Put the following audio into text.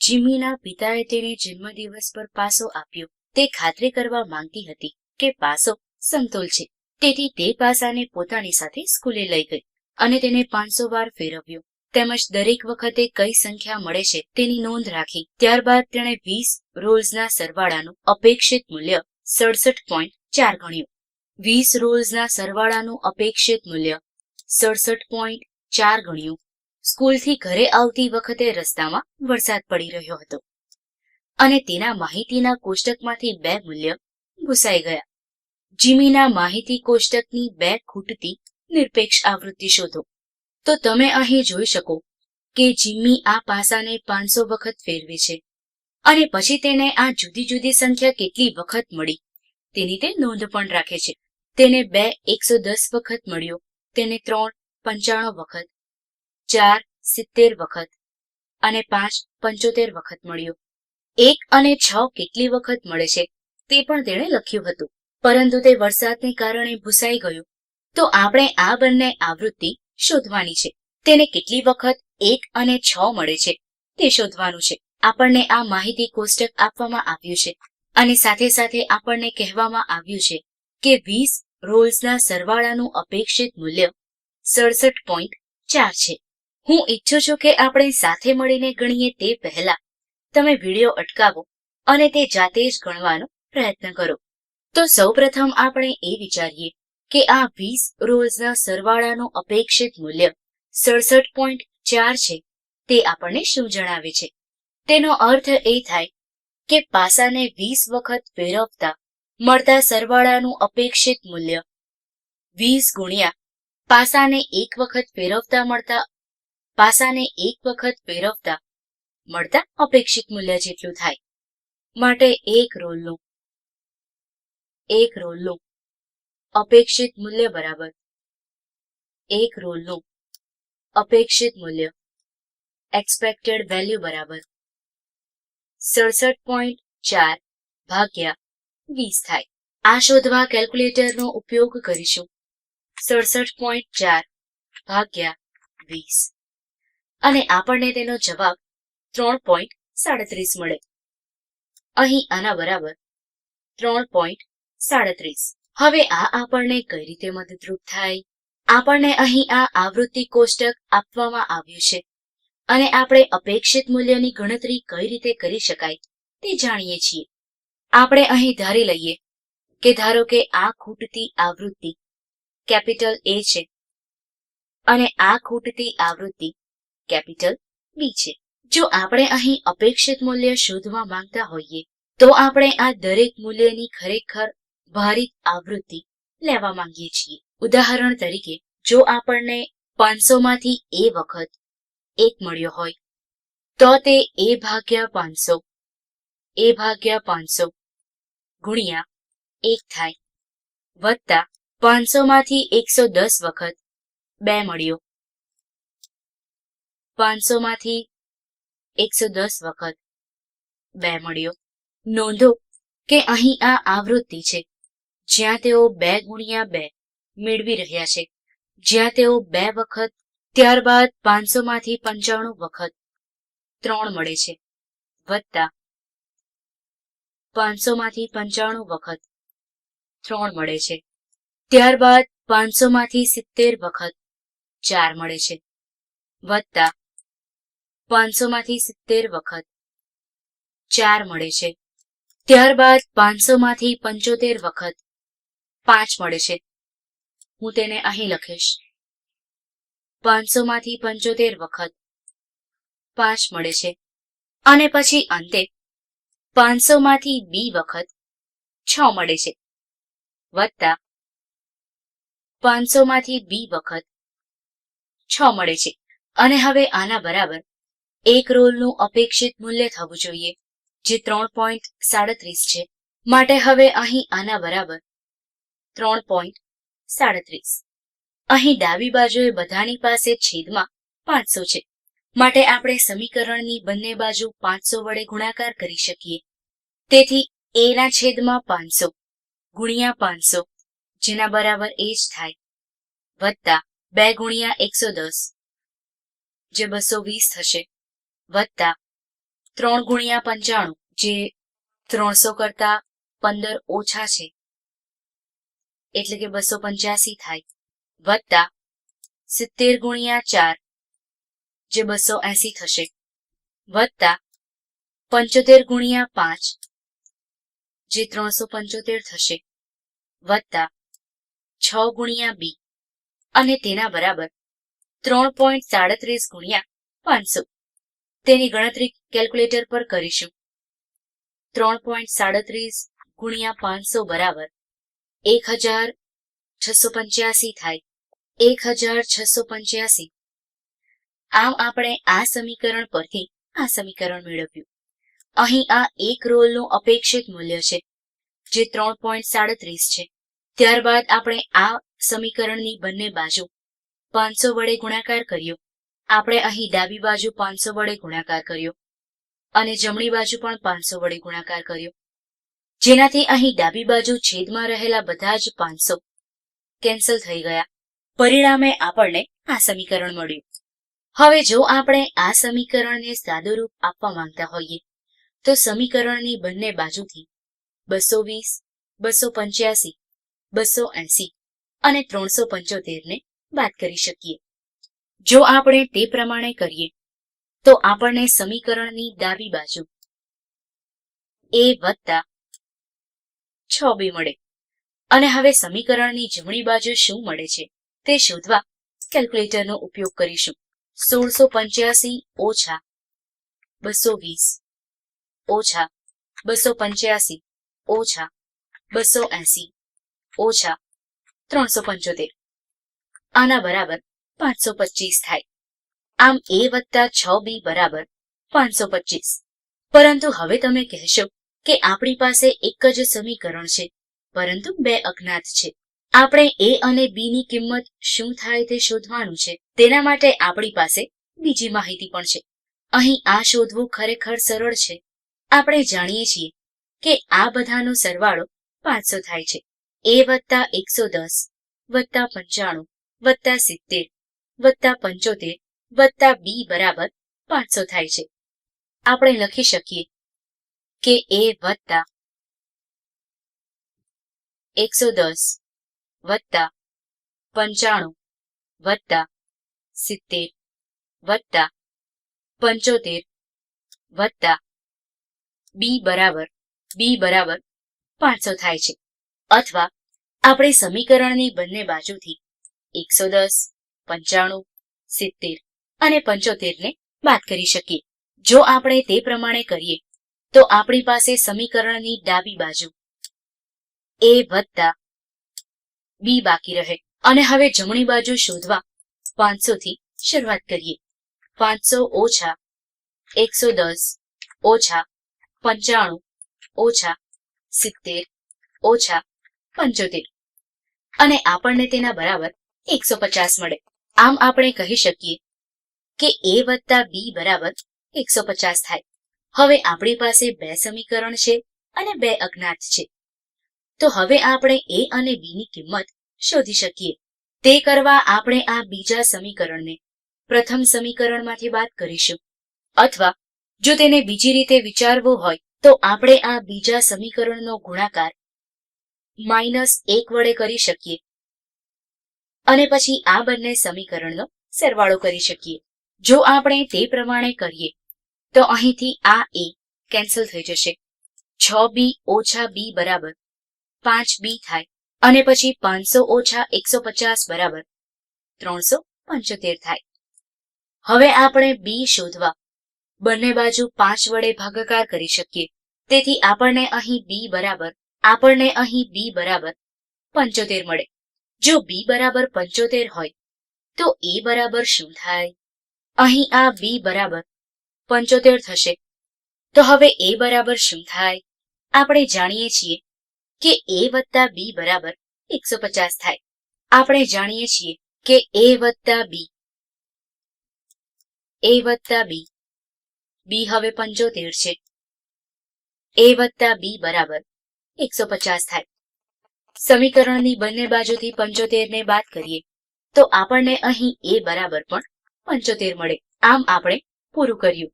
જીમીના પિતાએ તેને જન્મદિવસ પર પાસો આપ્યો. તે ખાતરી કરવા માંગતી હતી કે પાસો સંતુલ છે. તેથી તે પાસાને પોતાની સાથે સ્કૂલે લઈ ગઈ અને તેને પાંચસો વાર ફેરવ્યો. તેમજ દરેક વખતે કઈ સંખ્યા મળે છે તેની નોંધ રાખી. ત્યારબાદ તેણે વીસ રોલ્સના સરવાળાનું અપેક્ષિત મૂલ્ય સડસઠ પોઈન્ટ ચાર ગણ્યું. વીસ રોલ્સના સરવાળાનું અપેક્ષિત મૂલ્ય સડસઠ પોઈન્ટ ચાર ગણ્યું. સ્કૂલથી ઘરે આવતી વખતે રસ્તામાં વરસાદ પડી રહ્યો હતો અને તેના માહિતીના કોષ્ટકમાંથી બે મૂલ્ય ભૂસાઈ ગયા. જીમીના માહિતી કોષ્ટકની બે ખૂટતી નિરપેક્ષ આવૃત્તિ શોધો. તો તમે અહીં જોઈ શકો કે જીમી આ પાસાને પાંચસો વખત ફેરવે છે અને પછી તેને આ જુદી જુદી સંખ્યા કેટલી વખત મળી તેની તે નોંધ પણ રાખે છે. તેને બે એકસો દસ વખત મળ્યો, તેને ત્રણ પંચાણું વખત ચાર સિત્તેર વખત અને પાંચ પંચોતેર વખત મળ્યો. એક અને છ કેટલી વખત મળે છે તે પણ તેણે લખ્યું હતું. પરંતુ તે વરસાદને કારણે ભૂસાઈ ગયું. તો આપણે આ બંને આવૃત્તિ શોધવાની છે. તેને કેટલી વખત એક અને છ મળે છે તે શોધવાનું છે. આપણને આ માહિતી કોષ્ટક આપવામાં આવ્યું છે. અને સાથે સાથે આપણને કહેવામાં આવ્યું છે કે વીસ રોલ્સના સરવાળાનું અપેક્ષિત મૂલ્ય સડસઠ પોઈન્ટ ચાર છે. હું ઈચ્છું છું કે આપણે સાથે મળીને ગણીએ તે પહેલા તમે વીડિયો અટકાવો અને તે જાતે જ ગણવાનો પ્રયત્ન કરો. તો સૌપ્રથમ આપણે એ વિચારીએ કે આ વીસ રોલ્સના સરવાળાનું અપેક્ષિત મૂલ્ય સડસઠ પોઈન્ટ ચાર છે તે આપણને શું જણાવે છે? તેનો અર્થ એ થાય કે પાસાને વીસ વખત ફેરવતા મળતા સરવાળાનું અપેક્ષિત મૂલ્ય વીસ ગુણ્યા પાસાને એક વખત ફેરવતા મળતા પાસાને એક વખત ફેરવતા મળતા અપેક્ષિત મૂલ્ય જેટલું થાય. માટે એક રોલનું એક રોલનું અપેક્ષિત મૂલ્ય બરાબર. એક રોલનું અપેક્ષિત મૂલ્ય એક્સપેક્ટેડ વેલ્યુ બરાબર. સડસઠ પોઈન્ટ ચાર ભાગ્યા વીસ થાય. આ શોધવા કેલ્ક્યુલેટરનો ઉપયોગ કરીશું. સડસઠ પોઈન્ટ ચાર ભાગ્યા વીસ. અને આપણને તેનો જવાબ ત્રણ પોઈન્ટ સાડત્રીસ મળે. અહીં આના બરાબર ત્રણ પોઈન્ટ સાડત્રીસ. હવે આ આપણને કઈ રીતે મદદરૂપ થાય? આપણને અહીં આ આવૃત્તિ કોષ્ટક આપવામાં આવ્યું છે. અને આપણે અપેક્ષિત મૂલ્યની ગણતરી કઈ રીતે કરી શકાય તે જાણીએ છીએ. આપણે અહીં ધારી લઈએ કે ધારો કે આ ખૂટતી આવૃત્તિ કેપિટલ એ છે. અને આ ખૂટતી આવૃત્તિ કેપિટલ બી છે. જો આપણે અહીં અપેક્ષિત મૂલ્ય શોધવા માંગતા હોઈએ, તો આપણે આ દરેક મૂલ્યની ખરેખર ભારિત આવૃત્તિ લેવા માંગીએ છીએ. ઉદાહરણ તરીકે, જો આપણને પાંચસો માંથી એ વખત એક મળ્યો હોય, તો તે એ ભાગ્યા પાંચસો, એ ભાગ્યા પાંચસો ગુણ્યા એક થાય, વત્તા પાંચસો માંથી એકસો દસ વખત બે મળ્યો. પાંચસો માંથી એકસો દસ વખત. બે મળ્યો. નોંધો કે અહીં આ આવૃત્તિ છે. જ્યાં તેઓ બે ગુણ્યા બે મેળવી રહ્યા છે. જ્યાં તેઓ બે વખત, ત્યારબાદ પાંચસો માંથી પંચાણું વખત ત્રણ મળે છે. વત્તા પાંચસો માંથી પંચાણું વખત ત્રણ મળે છે. ત્યારબાદ પાંચસો માંથી સિત્તેર વખત ચાર મળે છે. વત્તા પાંચસો માંથી સિત્તેર વખત. ચાર મળે છે. ત્યારબાદ પાંચસોમાંથી પંચોતેર વખત. પાંચ મળે છે. હું તેને અહીં લખીશ. પાંચસોમાંથી પંચોતેર વખત. પાંચ મળે છે. અને પછી અંતે પાંચસોમાંથી બી વખત છ મળે છે. વત્તા પાંચસોમાંથી બી વખત છ મળે છે. અને હવે આના બરાબર એક રોલનું અપેક્ષિત મૂલ્ય થવું જોઈએ, જે ત્રણ પોઈન્ટ સાડત્રીસ છે. માટે હવે અહીં આના બરાબર ત્રણ પોઈન્ટ સાડત્રીસ. અહીં ડાબી બાજુએ બધાની પાસે છેદમાં પાંચસો છે. માટે આપણે સમીકરણની બંને બાજુ પાંચસો વડે ગુણાકાર કરી શકીએ. તેથી એ ના છેદમાં પાંચસો ગુણ્યા પાંચસો, જેના બરાબર એ જ થાય. વત્તા બે ગુણ્યા એકસો દસ, જે બસો વીસ થશે. વત્તા ત્રણ ગુણ્યા પંચાણું, જે ત્રણસો કરતા પંદર ઓછા છે. એટલે કે બસો પંચ્યાસી થાય. વત્તા સિત્તેર ગુણ્યા ચાર, જે બસો એસી થશે. વત્તા પંચોતેર ગુણ્યા પાંચ, જે ત્રણસો પંચોતેર થશે. વત્તા છ ગુણ્યા બી, અને તેના બરાબર ત્રણ પોઈન્ટ સાડત્રીસ ગુણ્યા પાંચસો. તેની ગણતરી કેલ્ક્યુલેટર પર કરીશું. ત્રણ પોઈન્ટ સાડત્રીસ ગુણ્યા પાંચસો બરાબર એક હજાર છસો પંચ્યાસી થાય. એક હજાર છસો પંચ્યાસી. આમ આપણે આ સમીકરણ પરથી આ સમીકરણ મેળવ્યું. અહીં આ એક રોલનું અપેક્ષિત મૂલ્ય છે, જે ત્રણ પોઈન્ટ સાડત્રીસ છે. ત્યારબાદ આપણે આ સમીકરણની બંને બાજુ પાંચસો વડે ગુણાકાર કર્યો. આપણે અહીં ડાબી બાજુ પાંચસો વડે ગુણાકાર કર્યો અને જમણી બાજુ પણ પાંચસો વડે ગુણાકાર કર્યો. જેનાથી અહીં ડાબી બાજુ છેદમાં રહેલા બધા જ પાંચસો કેન્સલ થઈ ગયા. પરિણામે આપણને આ સમીકરણ મળ્યું. હવે જો આપણે આ સમીકરણને સાદુરૂપ આપવા માંગતા હોઈએ, તો સમીકરણની બંને બાજુથી બસો વીસ, બસો પંચ્યાસી, બસો એસી અને ત્રણસો પંચોતેરને બાદ કરી શકીએ. જો આપણે તે પ્રમાણે કરીએ, તો આપણને સમીકરણની ડાબી બાજુ એ વત્તા છ બી મળે. અને હવે સમીકરણની જમણી બાજુ શું મળે છે તે શોધવા કેલ્ક્યુલેટરનો ઉપયોગ કરીશું. સોળસો પંચ્યાસી ઓછા બસો વીસ ઓછા બસો પંચ્યાસી ઓછા બસો એસી ઓછા ત્રણસો પંચોતેર. આના બરાબર પાંચસો પચીસ થાય. આમ એ વત્તા છ બી બરાબર પાંચસો પચીસ. પરંતુ હવે તમે કહેશો કે આપણી પાસે એક જ સમીકરણ છે, પરંતુ બે અજ્ઞાત છે. આપણે એ અને બી ની કિંમત શું થાય તે શોધવાનું છે, તેના માટે આપણી પાસે બીજી માહિતી પણ છે. અહીં આ શોધવું ખરેખર સરળ છે. આપણે જાણીએ છીએ કે આ બધાનો સરવાળો પાંચસો થાય છે. એ વત્તા એકસો દસ વત્તા પંચાણું વત્તા સિત્તેર વત્તા પંચોતેર, વત્તા બી બરાબર પાંચસો થાય છે. આપણે લખી શકીએ કે એ વત્તા એકસો દસ, વત્તા પંચાણું, વત્તા સિત્તેર, વત્તા પંચોતેર, વત્તા બી બરાબર બી બરાબર પાંચસો થાય છે. અથવા આપણે સમીકરણની બંને બાજુથી એકસો દસ પંચાણું, સિત્તેર અને પંચોતેરને બાદ કરી શકીએ. જો આપણે તે પ્રમાણે કરીએ, તો આપણી પાસે સમીકરણની ડાબી બાજુ એ વત્તા બી બાકી રહે. અને હવે જમણી બાજુ શોધવા પાંચસો થી શરૂઆત કરીએ. પાંચસો ઓછા એકસો દસ ઓછા પંચાણું ઓછા સિત્તેર ઓછા પંચોતેર. અને આપણને તેના બરાબર એકસો પચાસ મળે. આમ આપણે કહી શકીએ કે એ વત્તા બી બરાબર એકસો પચાસ થાય. હવે આપણી પાસે બે સમીકરણ છે અને બે અજ્ઞાત છે. તો હવે આપણે એ અને બી ની કિંમત શોધી શકીએ. તે કરવા આપણે આ બીજા સમીકરણને પ્રથમ સમીકરણમાંથી બાદ કરીશું. અથવા જો તેને બીજી રીતે વિચારવું હોય તો આપણે આ બીજા સમીકરણનો ગુણાકાર માઇનસ એક વડે કરી શકીએ. અને પછી આ બંને સમીકરણનો સરવાળો કરી શકીએ. જો આપણે તે પ્રમાણે કરીએ, તો અહીંથી આ એ કેન્સલ થઈ જશે. છ બી ઓછા બી બરાબર પાંચ બી થાય અને પછી પાંચસો ઓછા એકસો પચાસ બરાબર ત્રણસો પંચોતેર થાય. હવે આપણે બી શોધવા બંને બાજુ પાંચ વડે ભાગાકાર કરી શકીએ. તેથી આપણને અહીં બી બરાબર, આપણને અહીં બી બરાબર પંચોતેર મળે. જો બી બરાબર પંચોતેર હોય, તો એ બરાબર શું થાય? અહીં આ બી બરાબર પંચોતેર થશે. તો હવે એ બરાબર શું થાય? આપણે જાણીએ છીએ કે એ વત્તા બી બરાબર એકસો પચાસ થાય. આપણે જાણીએ છીએ કે એ વત્તા બી એ વત્તા બી બી હવે પંચોતેર છે. એ વત્તા બી બરાબર એકસો પચાસ થાય. સમીકરણની બંને બાજુથી પંચોતેર ને બાદ કરીએ. તો આપણને અહીં એ બરાબર પણ પંચોતેર મળે. આમ આપણે પૂરું કર્યું.